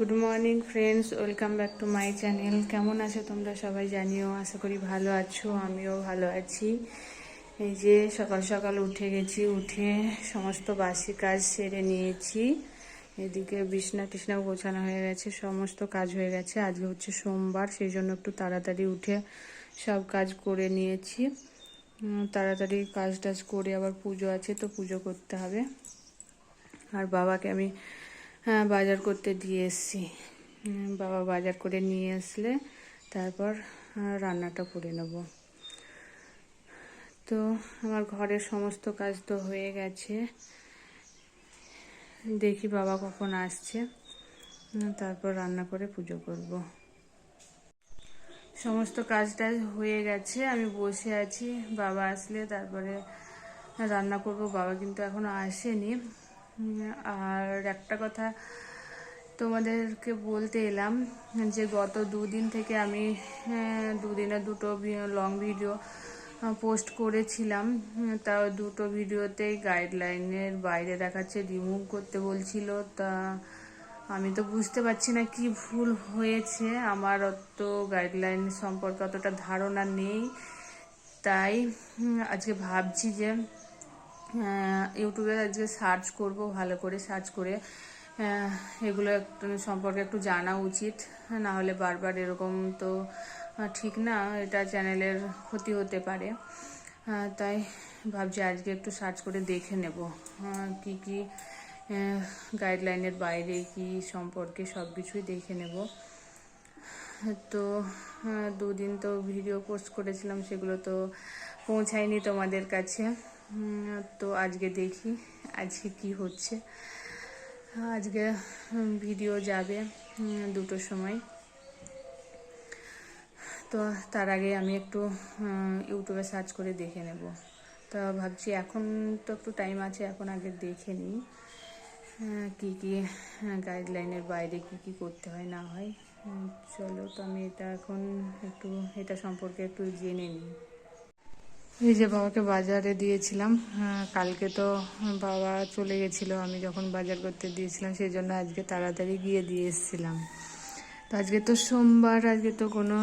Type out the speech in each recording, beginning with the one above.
Good morning friends welcome back to my channel কেমন আছো তোমরা সবাই জানিও? আশা করি ভালো আছো, আমিও ভালো আছি। এই যে সকাল সকাল উঠে গেছি, উঠে সমস্ত বাসি কাজ সেরে নিয়েছি। এদিকে বিছনা টিসনা গোছানো হয়ে গেছে, সমস্ত কাজ হয়ে গেছে। আজকে হচ্ছে সোমবার, সেই জন্য একটু তাড়াতাড়ি উঠে সব কাজ করে নিয়েছি। তাড়াতাড়ি কাজ টাজ করে আবার পুজো আছে, তো পুজো করতে হবে। আর বাবাকে আমি হ্যাঁ, বাজার করতে দিয়ে এসেছি। বাবা বাজার করে নিয়ে আসলে তারপর রান্নাটা করে নেব। তো আমার ঘরের সমস্ত কাজ তো হয়ে গেছে। দেখি বাবা কখন আসছে। তারপর রান্না করে পুজো করব। সমস্ত কাজ টাজ হয়ে গেছে আমি বসে আছি। বাবা আসলে তারপরে রান্না করব বাবা কিন্তু এখনও আসেনি। আর একটা কথা তোমাদেরকে বলতে এলাম যে গত দুদিন থেকে আমি হ্যাঁ, দুদিনে দুটো লং ভিডিও পোস্ট করেছিলাম। তা দুটো ভিডিওতেই গাইডলাইনের বাইরে দেখাচ্ছে রিমুভ করতে বলছিল। তা আমি তো বুঝতে পারছি না কি ভুল হয়েছে। আমার অত গাইডলাইন সম্পর্কে অতটা ধারণা নেই। তাই আজকে ভাবছি যে ইউটিউবে আজকে সার্চ করব, ভালো করে সার্চ করে। এগুলো একটু সম্পর্কে একটু জানা উচিত। না হলে বারবার এরকম তো ঠিক না, এটা চ্যানেলের ক্ষতি হতে পারে। তাই ভাবছি আজকে একটু সার্চ করে দেখে নেব। কি কি গাইডলাইনের বাইরে কি সম্পর্কে সব কিছুই দেখে নেব। তো দুদিন তো ভিডিও পোস্ট করেছিলাম, সেগুলো তো পৌঁছায়নি তোমাদের কাছে। তো আজকে দেখি আজকে কি হচ্ছে। আজকে ভিডিও যাবে দুটোর সময়। তো তার আগে আমি একটু ইউটিউবে সার্চ করে দেখে নেব। তো ভাবছি এখন তো একটু টাইম আছে, এখন আগে দেখে নিই কি কি গাইডলাইনের বাইরে কি কি করতে হয়, না হয়। চলো তো আমি এটা এখন একটু, এটা সম্পর্কে একটু জেনে নিই। এই যে বাবাকে বাজারে দিয়েছিলাম কালকে তো বাবা চলে গেছিল, আমি যখন বাজার করতে দিয়েছিলাম, সেই জন্য আজকে তাড়াতাড়ি গিয়ে দিয়ে এসেছিলাম। তো আজকে তো সোমবার, আজকে তো কোনো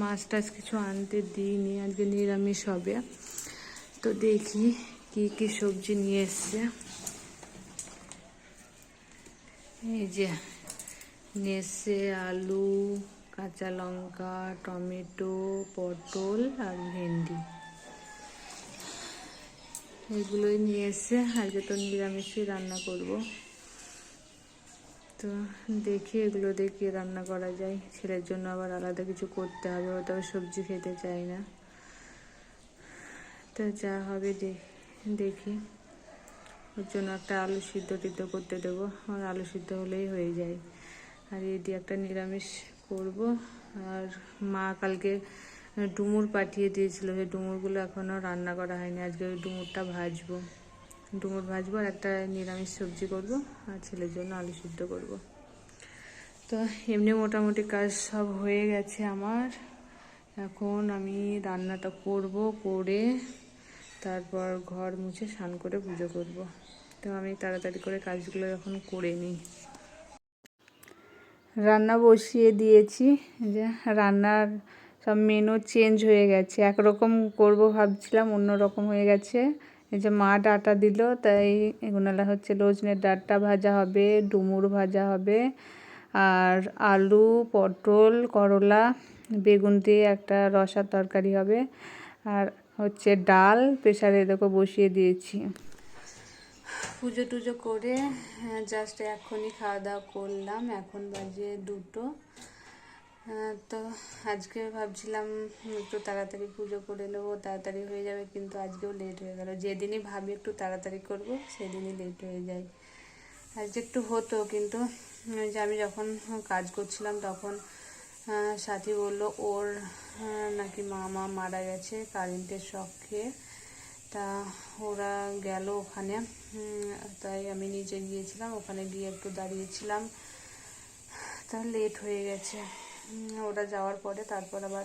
মাছ টাছ কিছু আনতে দিইনি, আজকে নিরামিষ হবে। তো দেখি কি কি সবজি নিয়ে এসছে। এই যে নিয়ে আলু, কাঁচা লঙ্কা, টমেটো, পটল আর ভেন্ডি। এগুলোই নিয়ে এসে আজকে তো নিরামিষই রান্না করব। তো দেখি এগুলো দেখি রান্না করা যায়। ছেলের জন্য আবার আলাদা কিছু করতে হবে ও তো সবজি খেতে চায় না। তো যা হবে দেখি। ওর জন্য একটা আলু সিদ্ধ টিদ্ধ করতে দেবো। আর আলু সিদ্ধ হলেই হয়ে যায়। আর এই দিয়ে একটা নিরামিষ করব। আর মা কালকে ডুমুর পাঠিয়ে দিয়েছিল। সেই ডুমুরগুলো এখনও রান্না করা হয়নি। আজকে ওই ডুমুরটা ভাজবো। ডুমুর ভাজবো আর একটা নিরামিষ সবজি করব আর ছেলের জন্য আলু সিদ্ধ করব। তো এমনি মোটামুটি কাজ সব হয়ে গেছে আমার। এখন আমি রান্নাটা করব, করে তারপর ঘর মুছে স্নান করে পুজো করব। তো আমি তাড়াতাড়ি করে কাজগুলো এখন করে নিই। রান্না বসিয়ে দিয়েছি। যে রান্নার সব মেনু চেঞ্জ হয়ে গেছে। একরকম করব ভাবছিলাম অন্য রকম হয়ে গেছে। এই যে মা ডাটা দিল, তাই এগুলো হচ্ছে লজনের ডাটা ভাজা হবে, ডুমুর ভাজা হবে, আর আলু, পটল, করলা, বেগুন দিয়ে একটা রসার তরকারি হবে, আর হচ্ছে ডাল, প্রেসারে দেখো বসিয়ে দিয়েছি। পুজো টুজো করে জাস্ট এখনই খাওয়া দাওয়া করলাম। এখন বাজে দুটো। তো আজকে ভাবছিলাম একটু তাড়াতাড়ি পুজো করে নেব, তাড়াতাড়ি হয়ে যাবে কিন্তু আজকেও লেট হয়ে গেল। যেদিনই ভাবি একটু তাড়াতাড়ি করব, সেদিনই লেট হয়ে যায় আজকে একটু হতো কিন্তু যে আমি যখন কাজ করছিলাম তখন সাথী বলল, ওর নাকি মামা মারা গেছে, কারেন্টের শক। খেয়ে তা ওরা গেল ওখানে তাই আমি নিচে গিয়েছিলাম, ওখানে গিয়ে একটু দাঁড়িয়েছিলাম। তা লেট হয়ে গেছে। ওরা যাওয়ার পরে তারপর আবার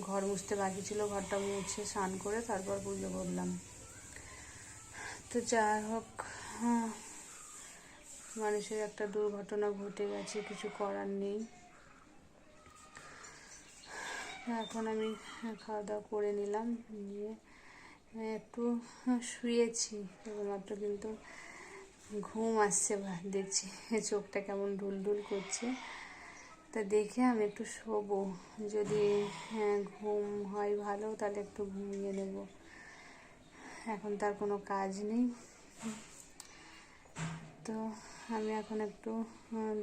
ঘর মুছতে বাকি ছিল ঘরটা মুছে স্নান করে তারপর পুজো করলাম। তো যাই হোক হ্যাঁ, মানুষের একটা দুর্ঘটনা ঘটে গেছে কিছু করার নেই। এখন আমি খাওয়া দাওয়া করে নিলাম নিয়ে একটু শুয়েছি কেবলমাত্র কিন্তু ঘুম আসছে বা- দেখছি চোখটা কেমন ঢুলঢুল করছে। তা দেখে আমি একটু শোবো। যদি হ্যাঁ, ঘুম হয় ভালো তাহলে একটু ঘুমিয়ে নেব। এখন তার কোনো কাজ নেই। তো আমি এখন একটু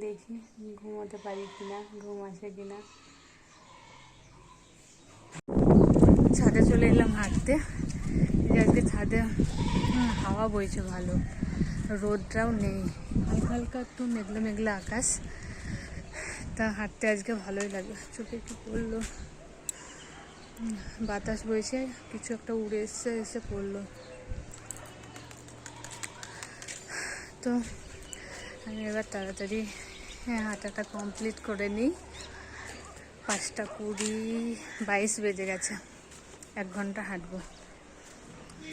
দেখি ঘুমোতে পারি কিনা ঘুম আসে কিনা। ছাদে চলে এলাম হাঁটতে। আজকে ছাদে হাওয়া বইছে ভালো। রোদটাও নেই। হালকা হালকা একটু মেঘলা মেঘলা আকাশ। তা হাঁটতে আজকে ভালোই লাগে। চোখে একটু পড়ল। বাতাস বইছে, কিছু একটা উড়ে এসছে, এসে পড়ল। তো আমি এবার তাড়াতাড়ি হ্যাঁ হাঁটাটা কমপ্লিট করে নিই। পাঁচটা কুড়ি, বাইশ বেজে গেছে। এক ঘণ্টা হাঁটবো।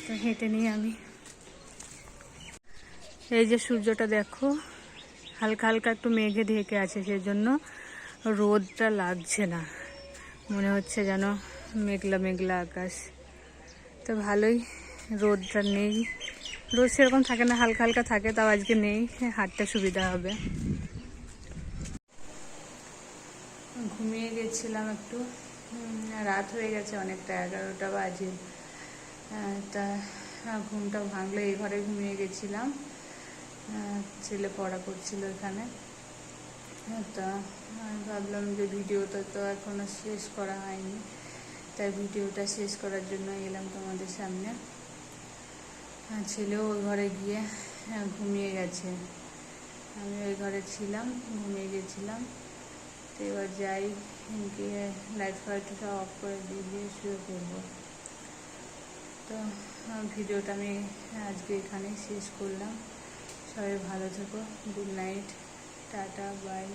তো হেঁটে নিয়ে আমি। এই যে সূর্যটা দেখো হালকা হালকা একটু মেঘে ঢেকে আছে সেই জন্য রোদটা লাগছে না। মনে হচ্ছে যেন মেঘলা মেঘলা আকাশ। তো ভালোই, রোদটা নেই। রোদ সেরকম থাকে না, হালকা হালকা থাকে, তাও আজকে নেই, হাঁটতে সুবিধা হবে। ঘুমিয়ে গেছিলাম একটু। রাত হয়ে গেছে অনেকটা, এগারোটা বাজে। তা ঘুমটা ভাঙলো, এই ঘরে ঘুমিয়ে গেছিলাম। ছেলে পড়া করছিল এখানে। আহ, তা আমি ভাবলাম যে ভিডিওটা তো এখনও শেষ করা হয়নি। তাই ভিডিওটা শেষ করার জন্য এলাম তোমাদের সামনে। ছেলেও ওই ঘরে গিয়ে ঘুমিয়ে গেছে। আমি ওই ঘরে ছিলাম ঘুমিয়ে গেছিলাম। তো এবার যাই গিয়ে লাইট ফাইটটা অফ করে দিয়ে দিয়ে শুয়ে পড়ব। তো ভিডিওটা আমি আজকে এখানেই শেষ করলাম। সবাই ভালো থেকো। Good night tata bye